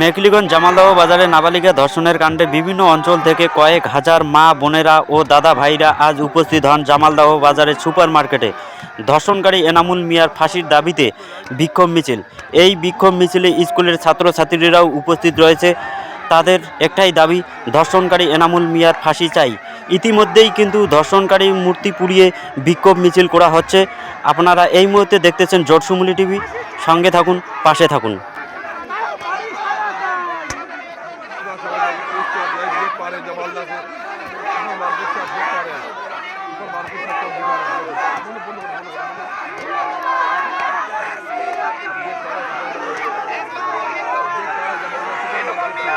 মেকলিগঞ্জ জামালদহ বাজারে নাবালিকা ধর্ষণের কাণ্ডে বিভিন্ন অঞ্চল থেকে কয়েক হাজার মা, বোনেরা ও দাদা ভাইরা আজ উপস্থিত হন জামালদহ বাজারের সুপার মার্কেটে ধর্ষণকারী এনামুল মিয়ার ফাঁসির দাবিতে বিক্ষোভ মিছিল। এই বিক্ষোভ মিছিলে স্কুলের ছাত্রছাত্রীরাও উপস্থিত রয়েছে। তাদের একটাই দাবি, ধর্ষণকারী এনামুল মিয়ার ফাঁসি চাই। ইতিমধ্যেই কিন্তু ধর্ষণকারী মূর্তি পুড়িয়ে বিক্ষোভ মিছিল করা হচ্ছে। আপনারা এই মুহূর্তে দেখতেছেন জটসুমুলি টিভি। সঙ্গে থাকুন, পাশে থাকুন পারে জবালদাকে মার্কেট পারে আমরা ছাড়ছি না ছাড়বো না ছাড়ছি না ছাড়বো না বিলম্বে ধর্ষণের আমলের ফাঁসি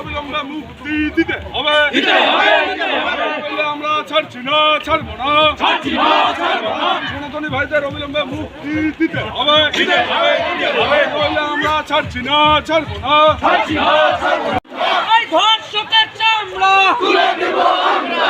অবিলম্বে মুক্তি দিতে হবে। আমরা ছাড়ছি না ছাড়বো না। ছাড়ছি না ছাড়বো না। সনাতনী ভাইদের অবিলম্বে মুক্তি দিতে হবে। আমরা ছাড়ছি না ছাড়বো না। ছাড়ছি না ছাড়বো না। এই ধর্ষকের চামড়া তুলে দেব আমরা।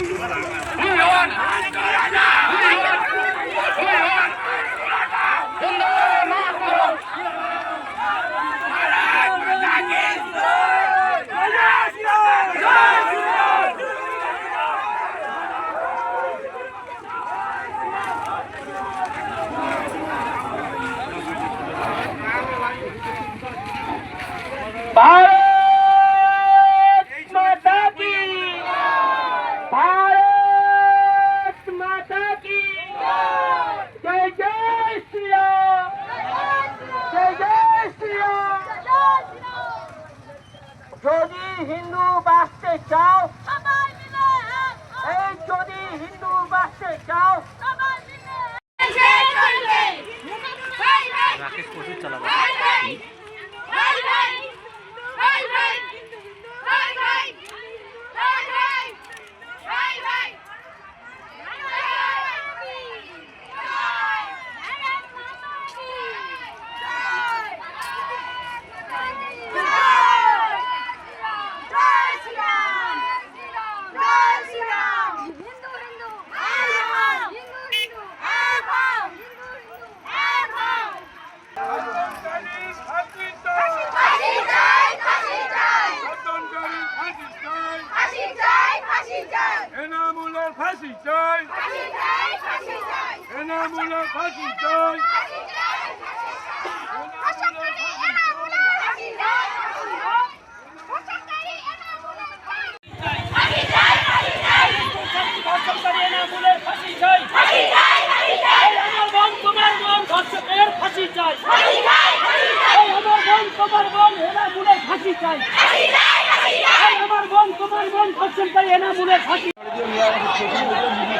พี่วัน যদি হিন্দু বাঁচতে চাও এই যদি হিন্দু বাঁচতে চাও রাকেশ প্রচুর চালাবে হিন্দু হিন্দু হিন্দু হিন্দু এক হও হিন্দু হিন্দু এক হও ধর্ষণকারী ফাঁসি চাই ফাঁসি চাই ফাঁসি চাই ধর্ষণকারী ফাঁসি চাই ফাঁসি চাই ফাঁসি চাই এনামুলের ফাঁসি চাই ফাঁসি চাই ফাঁসি চাই এনামুলের ফাঁসি চাই ফাঁসি চাই ধর্ষণকারী এনামুলের ফাঁসি চাই ধর্ষণকারী এনামুলের ফাঁসি ফাঁসি চাই ফাঁসি চাই ধর্ষণকারী এনামুলের ফাঁসি চাই। চাই ফাঁসি চাই। ফাঁসি চাই আমার বোন তোমার বোন ফাঁসি চাই। ফাঁসি চাই আমার বোন তোমার বোন ধর্ষণকারী এনামুলের ফাঁসি Thank you.